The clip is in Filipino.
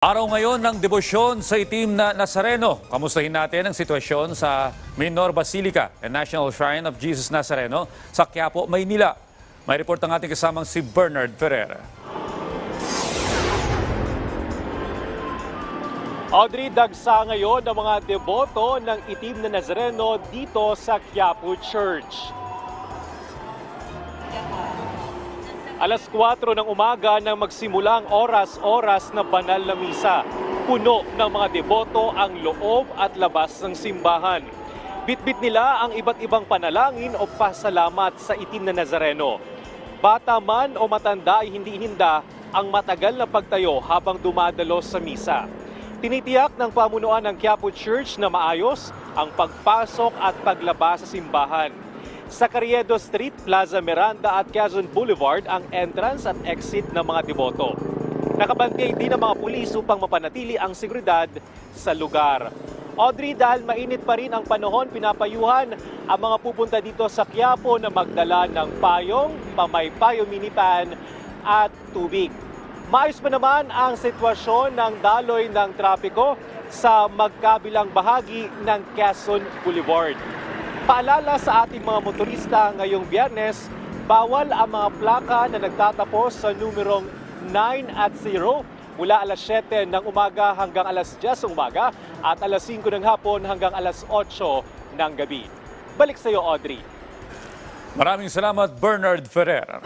Araw ngayon ng debosyon sa itim na Nazareno. Kamustahin natin ang sitwasyon sa Minor Basilica and National Shrine of Jesus Nazareno sa Quiapo, Maynila. May report ang ating kasamang si Bernard Ferrer. Audrey, dagsa ngayon ang mga deboto ng itim na Nazareno dito sa Quiapo Church. Alas 4 ng umaga nang magsimula ang oras-oras na banal na misa. Puno ng mga deboto ang loob at labas ng simbahan. Bitbit nila ang iba't ibang panalangin o pasalamat sa itim na Nazareno. Bata man o matanda ay hindi hinda ang matagal na pagtayo habang dumadalo sa misa. Tinitiyak ng pamunuan ng Quiapo Church na maayos ang pagpasok at paglabas sa simbahan. Sa Carriedo Street, Plaza Miranda at Quezon Boulevard ang entrance at exit ng mga deboto. Nakabantay din ang mga pulis upang mapanatili ang seguridad sa lugar. Audrey, dahil mainit pa rin ang panahon, pinapayuhan ang mga pupunta dito sa Quiapo na magdala ng payong, pamaypayo minipan at tubig. Maayos pa naman ang sitwasyon ng daloy ng trapiko sa magkabilang bahagi ng Quezon Boulevard. Paalala sa ating mga motorista ngayong biyernes, bawal ang mga plaka na nagtatapos sa numerong 9 at 0 mula alas 7 ng umaga hanggang alas 10 ng umaga at alas 5 ng hapon hanggang alas 8 ng gabi. Balik sa iyo, Audrey. Maraming salamat, Bernard Ferrer.